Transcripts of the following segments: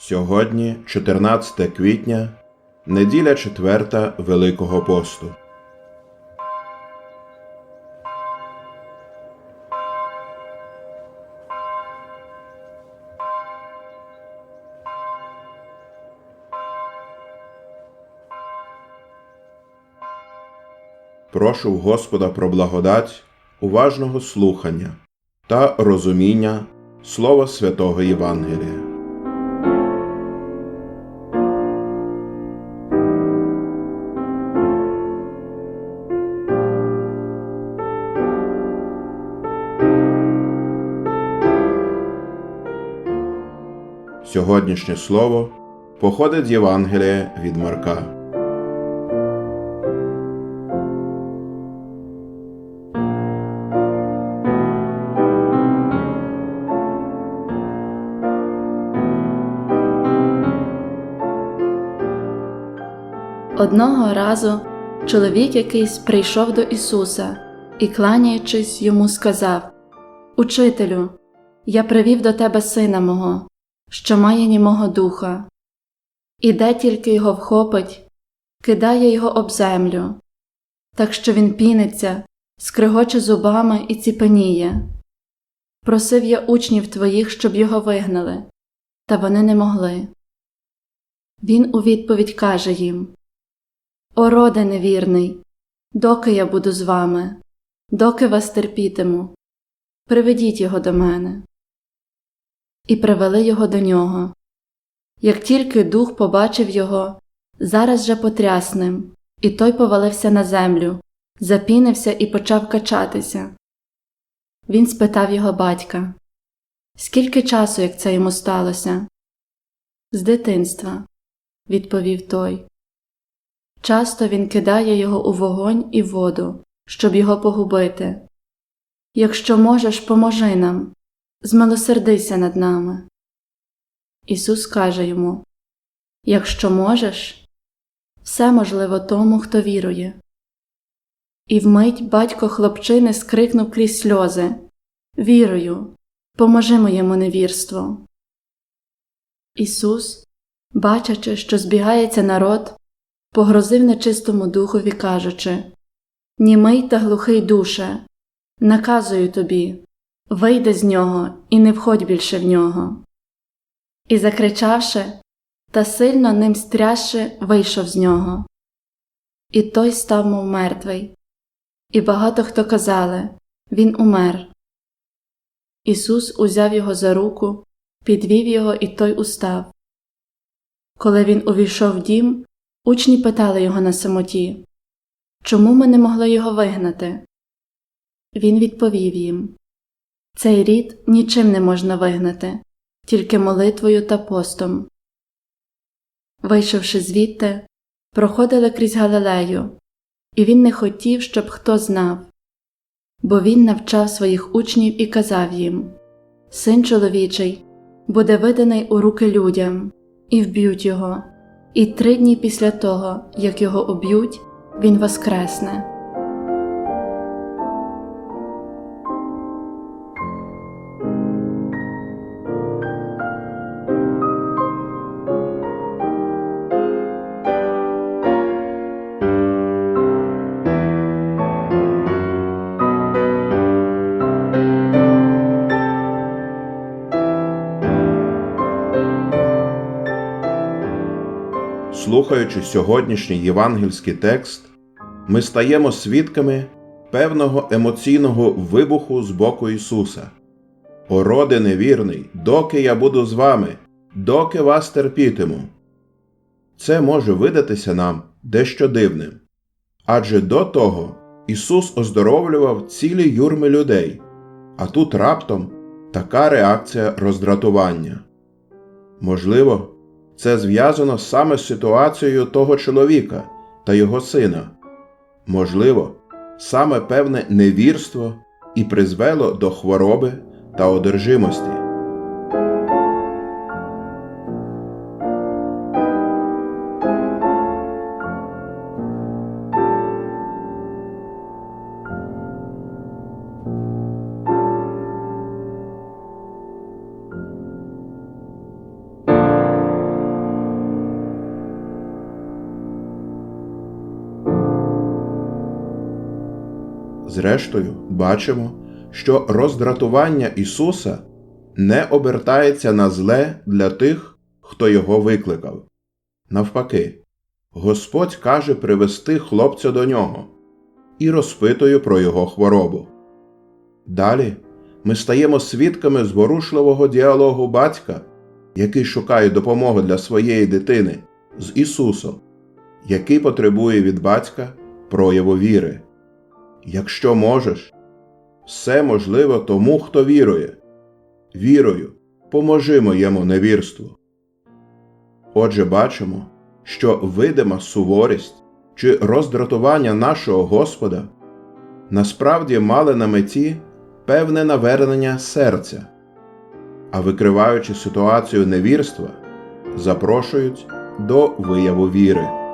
Сьогодні 14 квітня, неділя четверта Великого посту. Прошу Господа про благодать, уважного слухання та розуміння Слова Святого Євангелія. Сьогоднішнє слово походить з Євангелія від Марка. Одного разу чоловік якийсь прийшов до Ісуса і, кланяючись, йому сказав Учителю, я привів до тебе сина мого, що має німого духа. І де тільки його вхопить, кидає його об землю, так що він піниться, скригоче зубами і ціпеніє. Просив я учнів твоїх, щоб його вигнали, та вони не могли. Він у відповідь каже їм О, роде невірний, доки я буду з вами, доки вас терпітиму, приведіть його до мене. І привели його до нього. Як тільки дух побачив його, зараз же потряс ним, і той повалився на землю, запінився і почав качатися. Він спитав його батька Скільки часу, як це йому сталося? З дитинства, відповів той. Часто він кидає його у вогонь і воду, щоб його погубити. Якщо можеш, поможи нам, змилосердися над нами. Ісус каже йому Якщо можеш, все можливо тому, хто вірує. І вмить батько хлопчини скрикнув крізь сльози Вірую, поможи моєму невірству. Ісус, бачачи, що збігається народ, погрозив нечистому духові, кажучи Німий та глухий душе, наказую тобі, вийди з нього і не входь більше в нього. І, закричавши, та сильно ним стрясши, вийшов з нього. І той став, мов мертвий, і багато хто казали Він умер. Ісус узяв його за руку, підвів його, і той устав. Коли він увійшов в дім, учні питали його на самоті Чому ми не могли його вигнати? Він відповів їм Цей рід нічим не можна вигнати, тільки молитвою та постом. Вийшовши звідти, проходили крізь Галилею, і він не хотів, щоб хто знав, бо він навчав своїх учнів і казав їм Син чоловічий буде виданий у руки людям, і вб'ють його, і три дні після того, як його уб'ють, він воскресне. Слухаючи сьогоднішній євангельський текст, ми стаємо свідками певного емоційного вибуху з боку Ісуса. О, роде невірний, доки я буду з вами, доки вас терпітиму. Це може видатися нам дещо дивним. Адже до того Ісус оздоровлював цілі юрми людей, а тут раптом така реакція роздратування. Можливо, це зв'язано саме з ситуацією того чоловіка та його сина. Можливо, саме певне невірство і призвело до хвороби та одержимості. Зрештою, бачимо, що роздратування Ісуса не обертається на зле для тих, хто його викликав. Навпаки, Господь каже привести хлопця до нього і розпитує про його хворобу. Далі ми стаємо свідками зворушливого діалогу батька, який шукає допомоги для своєї дитини з Ісусом, який потребує від батька прояву віри. Якщо можеш, все можливо тому, хто вірує. Вірою поможи моєму невірству. Отже, бачимо, що видима суворість чи роздратування нашого Господа насправді мали на меті певне навернення серця, а викриваючи ситуацію невірства, запрошують до вияву віри.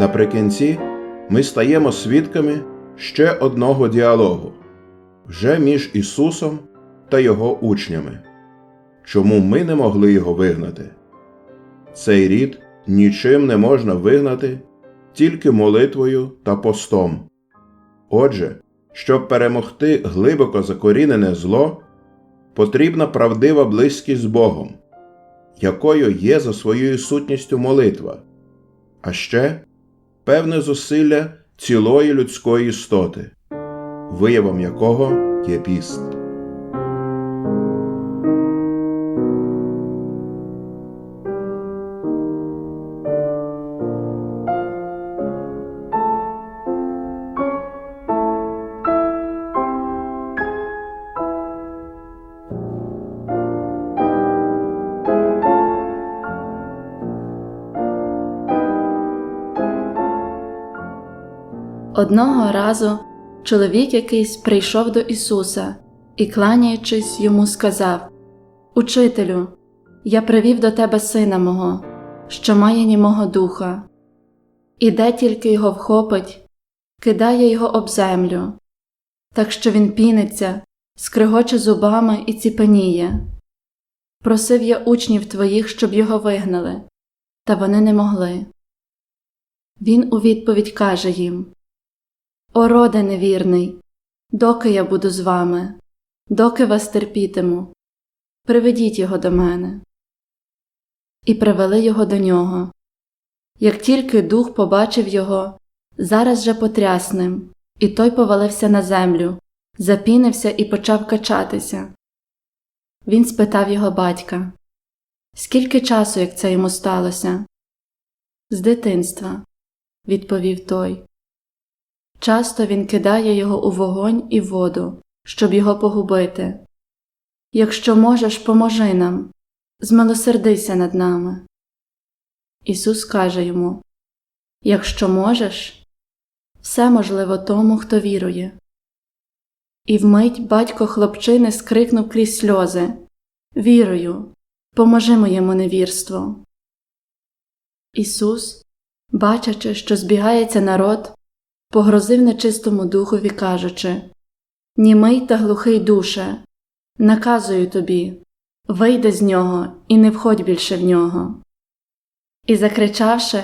Наприкінці ми стаємо свідками ще одного діалогу вже між Ісусом та Його учнями. Чому ми не могли його вигнати? Цей рід нічим не можна вигнати тільки молитвою та постом. Отже, щоб перемогти глибоко закорінене зло, потрібна правдива близькість з Богом, якою є за своєю сутністю молитва, а ще певне зусилля цілої людської істоти, виявом якого є піст. Одного разу чоловік якийсь прийшов до Ісуса і, кланяючись, йому сказав Учителю, я привів до тебе сина мого, що має німого духа. І де тільки його вхопить, кидає його об землю, так що він піниться, скригоче зубами і ціпеніє. Просив я учнів твоїх, щоб його вигнали, та вони не могли. Він у відповідь каже їм О, роде невірний, доки я буду з вами, доки вас терпітиму, приведіть його до мене. І привели його до нього. Як тільки дух побачив його, зараз же потряс ним, і той повалився на землю, запінився і почав качатися. Він спитав його батька Скільки часу, як це йому сталося? З дитинства, відповів той. Часто він кидає його у вогонь і воду, щоб його погубити. Якщо можеш, поможи нам, змилосердися над нами. Ісус каже йому Якщо можеш, все можливо тому, хто вірує. І вмить батько хлопчини скрикнув крізь сльози Вірою, поможи моєму невірству. Ісус, бачачи, що збігається народ, погрозив нечистому духові, кажучи Німий та глухий душе, наказую тобі, вийди з нього і не входь більше в нього. І, закричавши,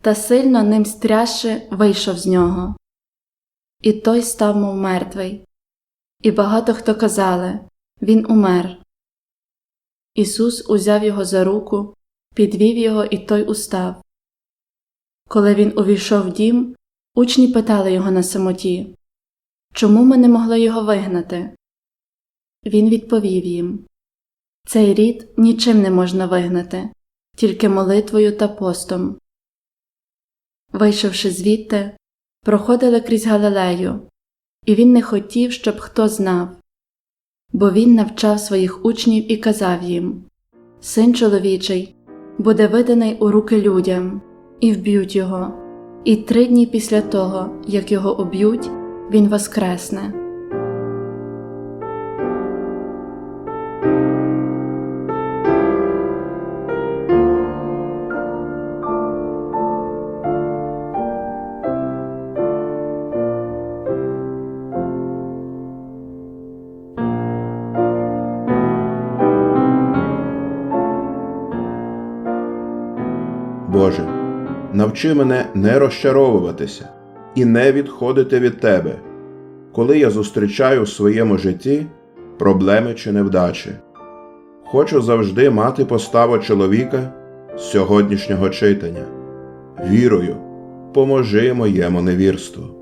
та сильно ним стрясши, вийшов з нього. І той став, мов мертвий, і багато хто казали Він умер. Ісус узяв його за руку, підвів його, і той устав. Коли він увійшов в дім, учні питали його на самоті Чому ми не могли його вигнати? Він відповів їм Цей рід нічим не можна вигнати, тільки молитвою та постом. Вийшовши звідти, проходили крізь Галилею, і він не хотів, щоб хто знав, бо він навчав своїх учнів і казав їм Син чоловічий буде виданий у руки людям, і вб'ють його, і три дні після того, як його об'ють, він воскресне. Навчи мене не розчаровуватися і не відходити від тебе, коли я зустрічаю в своєму житті проблеми чи невдачі. Хочу завжди мати поставу чоловіка з сьогоднішнього читання. Вірою, поможи моєму невірству.